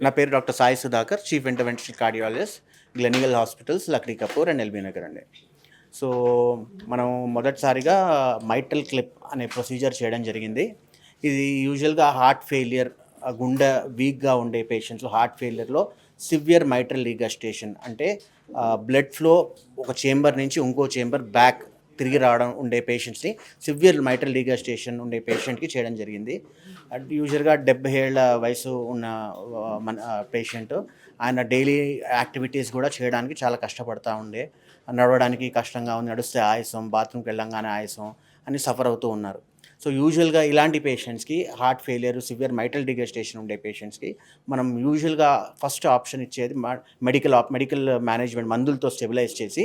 నా పేరు doctor Sai Sudhakar chief interventional cardiologist Gleneagles hospitals Lakdi Kapoor and LB Nagar అండి. So మనం మొదటిసారిగా మైటల్ క్లిప్ అనే ప్రొసీజర్ చేయడం జరిగింది. ఇది యూజువల్గా హార్ట్ ఫెయిలియర్ గుండె వీక్గా ఉండే పేషెంట్స్ హార్ట్ ఫెయిలియర్లో సివియర్ మైట్రల్ లీగస్టేషన్ అంటే బ్లడ్ ఫ్లో ఒక చేంబర్ నుంచి ఇంకో చేంబర్ బ్యాక్ తిరిగి రావడం ఉండే పేషెంట్స్ని సివియర్ మైటల్ లీగస్టేషన్ ఉండే పేషెంట్కి చేయడం జరిగింది. అండ్ యూజువల్గా డెబ్బై ఏళ్ళ వయసు ఉన్న మన పేషెంట్ ఆయన డైలీ యాక్టివిటీస్ కూడా చేయడానికి చాలా కష్టపడతా ఉండే. నడవడానికి కష్టంగా ఉంది నడిస్తే ఆయాసం బాత్రూమ్కి వెళ్ళంగానే ఆయాసం అని సఫర్ అవుతూ ఉన్నారు. సో యూజువల్గా ఇలాంటి పేషెంట్స్కి heart failure severe mitral regurgitation ఉండే పేషెంట్స్కి మనం యూజువల్గా ఫస్ట్ ఆప్షన్ ఇచ్చేది మెడికల్ ఆప్ మెడికల్ మేనేజ్మెంట్ మందులతో స్టెబిలైజ్ చేసి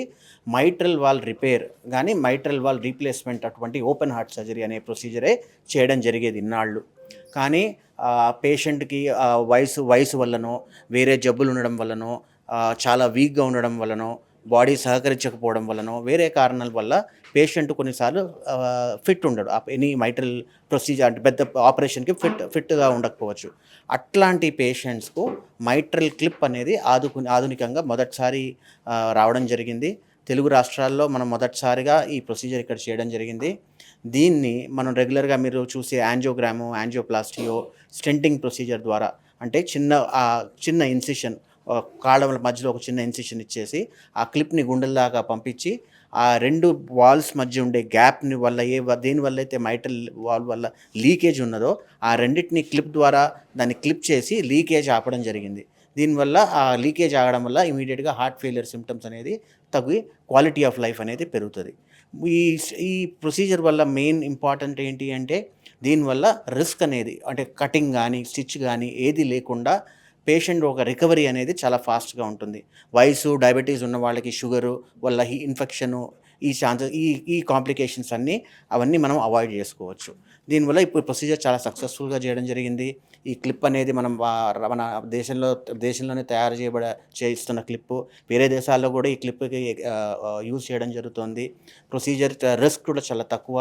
మైట్రల్ వాల్ రిపేర్ కానీ మైట్రల్ వాల్ రీప్లేస్మెంట్ అటువంటి ఓపెన్ హార్ట్ సర్జరీ అనే ప్రొసీజరే చేయడం జరిగేది ఇన్నాళ్ళు. కానీ పేషెంట్కి వయసు వయసు వల్లనో వేరే జబ్బులు ఉండడం వల్లనో చాలా వీక్గా ఉండడం వల్లనో బాడీ సహకరించకపోవడం వలనో వేరే కారణాల వల్ల పేషెంట్ కొన్నిసార్లు ఫిట్ ఉండడు. ఎనీ మైటల్ ప్రొసీజర్ అంటే పెద్ద ఆపరేషన్కి ఫిట్ ఫిట్గా ఉండకపోవచ్చు. అట్లాంటి పేషెంట్స్కు మైట్రల్ క్లిప్ అనేది ఆదుకు ఆధునికంగా మొదటిసారి రావడం జరిగింది. తెలుగు రాష్ట్రాల్లో మనం మొదటిసారిగా ఈ ప్రొసీజర్ ఇక్కడ చేయడం జరిగింది. దీన్ని మనం రెగ్యులర్గా మీరు చూసే యాంజియోగ్రాము యాంజియోప్లాస్టియో స్టెంటింగ్ ప్రొసీజర్ ద్వారా అంటే చిన్న చిన్న ఇన్సిషన్ కాళ్ళ మధ్యలో ఒక చిన్న ఇన్సిషన్ ఇచ్చేసి ఆ క్లిప్ని గుండెల దాకా పంపించి ఆ రెండు వాల్స్ మధ్య ఉండే గ్యాప్ని వల్ల ఏ వ- దేని వల్ల అయితే మైటల్ వాల్ వల్ల లీకేజ్ ఉన్నదో ఆ రెండింటిని క్లిప్ ద్వారా దాన్ని క్లిప్ చేసి లీకేజ్ ఆపడం జరిగింది. దీనివల్ల ఆ లీకేజ్ ఆగడం వల్ల ఇమీడియట్గా హార్ట్ ఫెయిలియర్ సిమ్టమ్స్ అనేది తగ్గి క్వాలిటీ ఆఫ్ లైఫ్ అనేది పెరుగుతుంది. ఈ ఈ ప్రొసీజర్ వల్ల మెయిన్ ఇంపార్టెంట్ ఏంటి అంటే దీనివల్ల రిస్క్ అనేది అంటే కటింగ్ కానీ స్టిచ్ కానీ ఏది లేకుండా పేషెంట్ ఒక రికవరీ అనేది చాలా ఫాస్ట్గా ఉంటుంది. వయసు డయాబెటీస్ ఉన్న వాళ్ళకి షుగరు వల్ల ఈ ఇన్ఫెక్షను ఈ ఛాన్సెస్ ఈ ఈ కాంప్లికేషన్స్ అన్నీ అవన్నీ మనం అవాయిడ్ చేసుకోవచ్చు. దీనివల్ల ఇప్పుడు ప్రొసీజర్ చాలా సక్సెస్ఫుల్గా చేయడం జరిగింది. ఈ క్లిప్ అనేది మనం మన దేశంలో దేశంలోనే తయారు చేయబడ చేయిస్తున్న క్లిప్పు. వేరే దేశాల్లో కూడా ఈ క్లిప్కి యూజ్ చేయడం జరుగుతుంది. ప్రొసీజర్ రిస్క్ కూడా చాలా తక్కువ.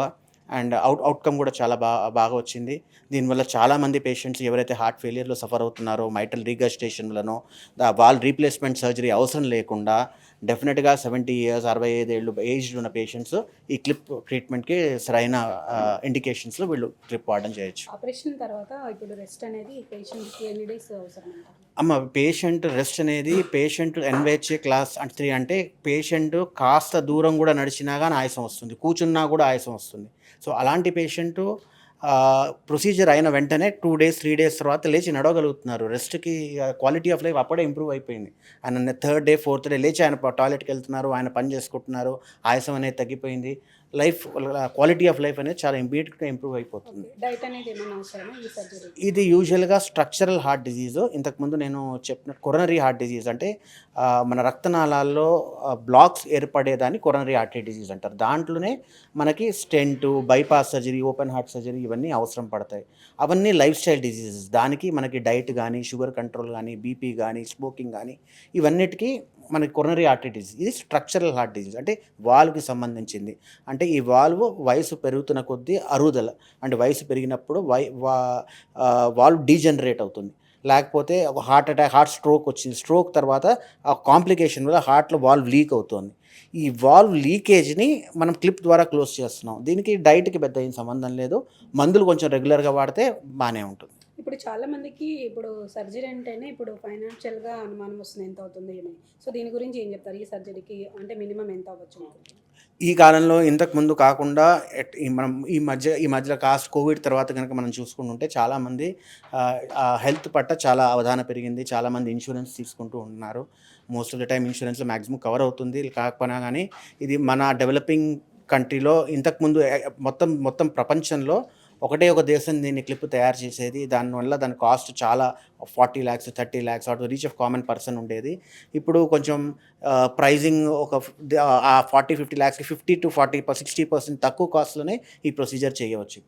అండ్ అవుట్ అవుట్కమ్ కూడా చాలా బాగా బాగా వచ్చింది. దీనివల్ల చాలామంది పేషెంట్స్ ఎవరైతే హార్ట్ ఫెయిలియర్లో సఫర్ అవుతున్నారో మైటల్ రీగస్టేషన్లను వాల్ రీప్లేస్మెంట్ సర్జరీ అవసరం లేకుండా డెఫినెట్గా సెవెంటీ ఇయర్స్ అరవై ఐదేళ్ళు ఏజ్డ్ ఉన్న పేషెంట్స్ ఈ క్లిప్ ట్రీట్మెంట్కి సరైన ఇండికేషన్స్లో వీళ్ళు క్లిప్ వాడడం చేయొచ్చు. ఆపరేషన్ తర్వాత ఇప్పుడు రెస్ట్ అనేది పేషెంట్కి ఎన్ని డేస్ అవసరం అమ్మ పేషెంట్ రెస్ట్ అనేది పేషెంట్ ఎన్వైహెచ్ఏ క్లాస్ అంటే త్రీ అంటే పేషెంట్ కాస్త దూరం కూడా నడిచినా కానీ ఆయాసం వస్తుంది. కూర్చున్నా కూడా ఆయాసం వస్తుంది. సో అలాంటి పేషెంట్ ప్రొసీజర్ అయిన వెంటనే టూ డేస్ త్రీ డేస్ తర్వాత లేచి నడవగలుగుతున్నారు. రెస్ట్కి క్వాలిటీ ఆఫ్ లైఫ్ అప్పుడే ఇంప్రూవ్ అయిపోయింది. ఆయన థర్డ్ డే ఫోర్త్ డే లేచి ఆయన టాయిలెట్కి వెళ్తున్నారు ఆయన పని చేసుకుంటున్నారు ఆయాసం అనేది తగ్గిపోయింది. లైఫ్ క్వాలిటీ ఆఫ్ లైఫ్ అనేది చాలా ఇమీడియట్గా ఇంప్రూవ్ అయిపోతుంది. ఇది యూజువల్గా స్ట్రక్చరల్ హార్ట్ డిజీజ్ ఇంతకుముందు నేను చెప్పిన కొరనరీ హార్ట్ డిజీజ్ అంటే మన రక్తనాళాల్లో బ్లాక్స్ ఏర్పడేదాన్ని కొరనరీ ఆర్టరీ డిజీజ్ అంటారు. దాంట్లోనే మనకి stent bypass surgery open heart surgery ఇవన్నీ అవసరం పడతాయి. అవన్నీ లైఫ్ స్టైల్ డిజీజెస్ దానికి మనకి డైట్ కానీ షుగర్ కంట్రోల్ కానీ బీపీ కానీ స్మోకింగ్ కానీ ఇవన్నిటికీ మనకి కొరనరీ హార్ట్ డిజీజ్ ఇది స్ట్రక్చరల్ హార్ట్ డిజీజ్ అంటే వాల్వ్కి సంబంధించింది. అంటే ఈ వాల్వ్ వయసు పెరుగుతున్న కొద్దీ అరుగుదల అంటే వయసు పెరిగినప్పుడు వై వా వాల్వ్ డీజనరేట్ అవుతుంది. లేకపోతే ఒక హార్ట్ అటాక్ హార్ట్ స్ట్రోక్ వచ్చింది. స్ట్రోక్ తర్వాత ఆ కాంప్లికేషన్ వల్ల హార్ట్లో వాల్వ్ లీక్ అవుతుంది. ఈ వాల్వ్ లీకేజ్ని మనం క్లిప్ ద్వారా క్లోజ్ చేస్తున్నాం. దీనికి డైట్కి పెద్ద ఏం సంబంధం లేదు. మందులు కొంచెం రెగ్యులర్గా వాడితే బాగానే ఉంటుంది. ఇప్పుడు చాలా మందికి ఇప్పుడు సర్జరీ అంటేనే ఇప్పుడు ఫైనాన్షియల్గా అనుమానం వస్తుంది ఎంత అవుతుంది అని. సో దీని గురించి ఏం చెప్తారు? ఈ సర్జరీకి అంటే మినిమం ఎంత అవ్వచ్చు ఈ కాలంలో ఇంతకు ముందు కాకుండా ఈ మనం ఈ మధ్య ఈ మధ్యలో కాస్ట్ కోవిడ్ తర్వాత కనుక మనం చూసుకుంటుంటే చాలామంది హెల్త్ పట్ల చాలా అవధాన పెరిగింది. చాలామంది ఇన్సూరెన్స్ తీసుకుంటూ ఉంటున్నారు మోస్ట్ ఆఫ్ ద టైం ఇన్సూరెన్స్లో మ్యాక్సిమం కవర్ అవుతుంది. కాకపోయినా కానీ ఇది మన డెవలపింగ్ కంట్రీలో ఇంతకుముందు మొత్తం మొత్తం ప్రపంచంలో ఒకటే ఒక దేశం దీన్ని క్లిప్ తయారు చేసేది. దానివల్ల దాని కాస్ట్ చాలా ఫార్టీ ల్యాక్స్ థర్టీ ల్యాక్స్ అటు రీచ్ ఆఫ్ కామన్ పర్సన్ ఉండేది. ఇప్పుడు కొంచెం ప్రైజింగ్ ఒక ఆ forty fifty ల్యాక్స్కి fifty to forty sixty percent తక్కువ కాస్ట్లోనే ఈ ప్రొసీజర్ చేయవచ్చు